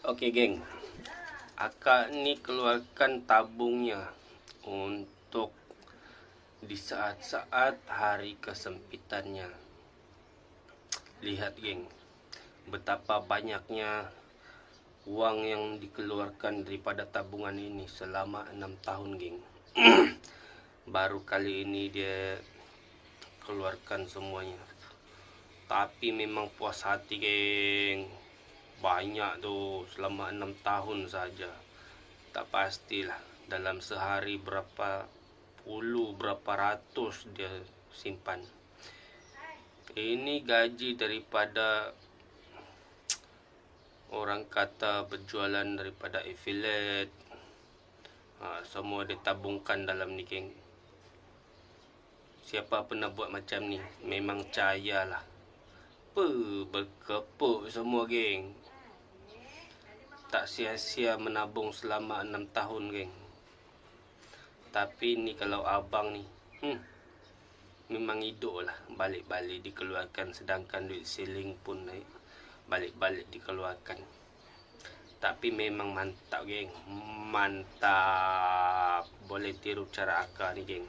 Okey geng. Akak ni keluarkan tabungnya untuk di saat-saat hari kesempitannya. Lihat geng, betapa banyaknya uang yang dikeluarkan daripada tabungan ini selama enam tahun geng. Baru kali ini dia keluarkan semuanya. Tapi memang puas hati geng. Banyak tu selama enam tahun saja. Tak pastilah dalam sehari berapa puluh, berapa ratus dia simpan. Ini gaji daripada orang kata berjualan daripada affiliate. Ha, semua dia tabungkan dalam ni geng. Siapa pernah buat macam ni memang cayalah. Apa berkepuk semua geng. Tak sia-sia menabung selama 6 tahun geng. Tapi ni kalau abang ni, hmm, memang hidup lah. Balik-balik dikeluarkan sedangkan duit siling pun naik. Balik-balik dikeluarkan. Tapi memang mantap geng. Mantap. Boleh tiru cara akak ni geng.